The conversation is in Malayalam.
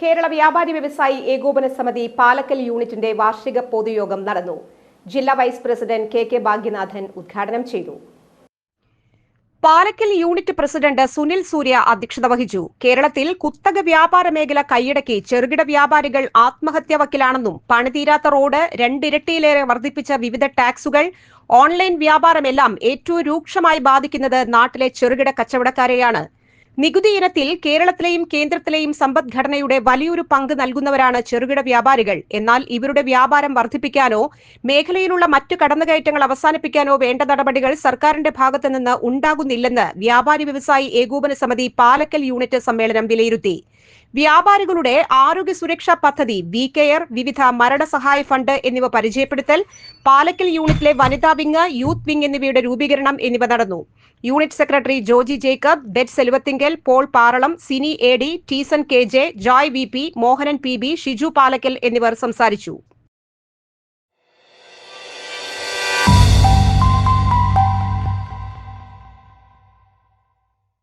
കേരള വ്യാപാരി വ്യവസായി ഏകോപന സമിതി പാലക്കൽ യൂണിറ്റിന്റെ വാർഷിക പൊതുയോഗം നടന്നു. ജില്ലാ vice president K K Bhagyanathan ഉദ്ഘാടനം ചെയ്തു. പാലക്കൽ യൂണിറ്റ് പ്രസിഡന്റ് സുനിൽ സൂര്യ അധ്യക്ഷത വഹിച്ചു. കേരളത്തിൽ കുത്തക വ്യാപാര മേഖല കൈയടക്കി ചെറുകിട വ്യാപാരികൾ ആത്മഹത്യ വക്കിലാണെന്നും പണിതീരാത്ത റോഡ് രണ്ടിരട്ടിയിലേറെ വർദ്ധിപ്പിച്ച വിവിധ ടാക്സുകൾ ഓൺലൈൻ വ്യാപാരമെല്ലാം ഏറ്റവും രൂക്ഷമായി ബാധിക്കുന്നത് നാട്ടിലെ ചെറുകിട കച്ചവടക്കാരെയാണ്. നികുതി ഇനത്തിൽ കേരളത്തിലെയും കേന്ദ്രത്തിലെയും സമ്പദ്ഘടനയുടെ വലിയൊരു പങ്ക് നൽകുന്നവരാണ് ചെറുകിട വ്യാപാരികൾ. എന്നാൽ ഇവരുടെ വ്യാപാരം വർദ്ധിപ്പിക്കാനോ മേഖലയിലുള്ള മറ്റു കടന്നുകയറ്റങ്ങൾ അവസാനിപ്പിക്കാനോ വേണ്ട നടപടികൾ സർക്കാരിന്റെ ഭാഗത്തു നിന്ന് ഉണ്ടാകുന്നില്ലെന്ന് വ്യാപാരി വ്യവസായി ഏകോപന സമിതി പാലക്കൽ യൂണിറ്റ് സമ്മേളനം വിലയിരുത്തി. വ്യാപാരികളുടെ ആരോഗ്യ സുരക്ഷാ പദ്ധതി വി കെയർ വിവിധ മരണസഹായ ഫണ്ട് എന്നിവ പരിചയപ്പെടുത്തൽ പാലക്കൽ യൂണിറ്റിലെ വനിതാ വിങ് യൂത്ത് വിങ് എന്നിവയുടെ രൂപീകരണം എന്നിവ നടന്നു. Unit secretary Joji Jacob bet Seluvathingal Paul Paralam Sini A D Teeson K J Joy V P Mohanan P B Shiju Palakkal എന്നിവർ സംസാരിച്ചു.